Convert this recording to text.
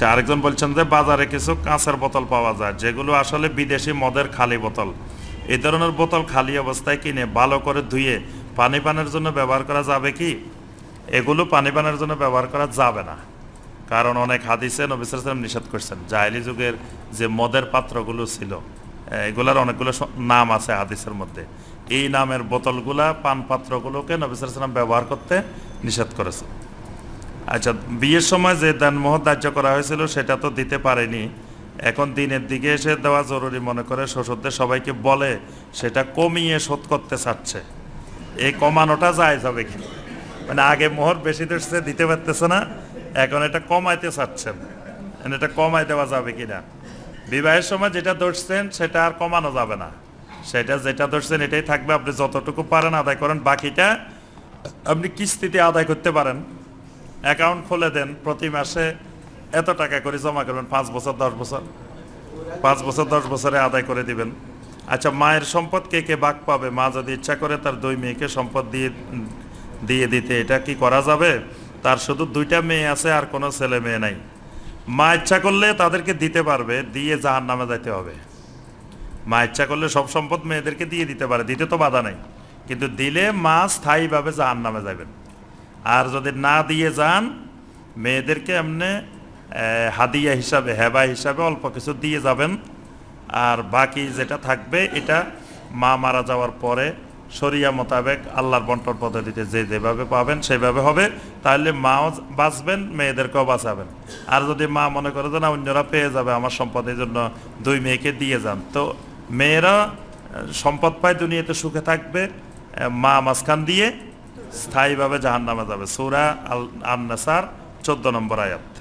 আচ্ছা আরেকজন বলছেন যে, বাজারে কিছু কাঁচের বোতল পাওয়া যায়, যেগুলো আসলে বিদেশি মদের খালি বোতল। এই ধরনের বোতল খালি অবস্থায় কিনে ভালো করে ধুয়ে পানি পানের জন্য ব্যবহার করা যাবে কি? এগুলো পানি পানের জন্য ব্যবহার করা যাবে না। কারণ অনেক হাদিসে নবিসাম নিষেধ করছেন, জাহেলি যুগের যে মদের পাত্রগুলো ছিল এগুলার অনেকগুলো নাম আছে হাদিসের মধ্যে। এই নামের বোতলগুলা পান পাত্রগুলোকে নবিসাম ব্যবহার করতে নিষেধ করেছে। আচ্ছা বিয়ের সময় যে দানমোহ ধার্য করা হয়েছিল সেটা তো দিতে পারেনি। এখন দিনের দিকে এসে দেওয়া জরুরি মনে করে শ্বশুরদের সবাইকে বলে সেটা কমিয়ে শোধ করতে চাচ্ছে। এই কমানোটা যায় যাবে কি মানে আগে মোহর বেশি ধরছে দিতে পারতেছে না, এখন এটা কমাইতে চাচ্ছেন। এটা কমাই দেওয়া যাবে কিনা? বিবাহের সময় যেটা ধরছেন সেটা আর কমানো যাবে না। সেটা যেটা ধরছেন এটাই থাকবে, আপনি যতটুকু পারেন আদায় করেন, বাকিটা আপনি কিস্তিতে আদায় করতে পারেন। অ্যাকাউন্ট খুলে দেন প্রতি মাসে এত টাকা করে জমা করবেন, পাঁচ বছর, দশ বছর। পাঁচ বছর, দশ বছরে আদায় করে দিবেন। আচ্ছা মায়ের সম্পদ কে কে বাক পাবে? মা যদি ইচ্ছা করে তার দুই মেয়েকে সম্পদ দিয়ে দিয়ে দিতে। এটা কি করা যাবে? তার শুধু দুইটা মেয়ে আছে আর কোনো ছেলে মেয়ে নাই। মা ইচ্ছা করলে তাদেরকে দিতে পারবে, দিয়ে জাহান নামে যাইতে হবে। মা ইচ্ছা করলে সব সম্পদ মেয়েদেরকে দিয়ে দিতে পারে, দিতে তো বাধা নাই। কিন্তু দিলে মা স্থায়ীভাবে জাহান নামে যাবেন আর যদি না দিয়ে যান, মেয়েদেরকে এমনি হাদিয়া হিসাবে, হেবা হিসাবে অল্প কিছু দিয়ে যাবেন। আর বাকি যেটা থাকবে, এটা মা মারা যাওয়ার পরে শরিয়া মোতাবেক আল্লাহর বন্টন পদ্ধতিতে যে যেভাবে পাবেন, সেভাবে হবে। তাহলে মাও বাঁচবেন, মেয়েদেরকেও বাঁচাবেন। আর যদি মা মনে করে যে, না, অন্যরা পেয়ে যাবে আমার সম্পদের জন্য দুই মেয়েকে দিয়ে যান। তো মেয়েরা সম্পদ পায়, দুনিয়াতে সুখে থাকবে মা মাঝখান দিয়ে। স্থায়ীভাবে জাহান নামে যাবে। সৌরা আল আন্নাসার চোদ্দ নম্বর আয়াত।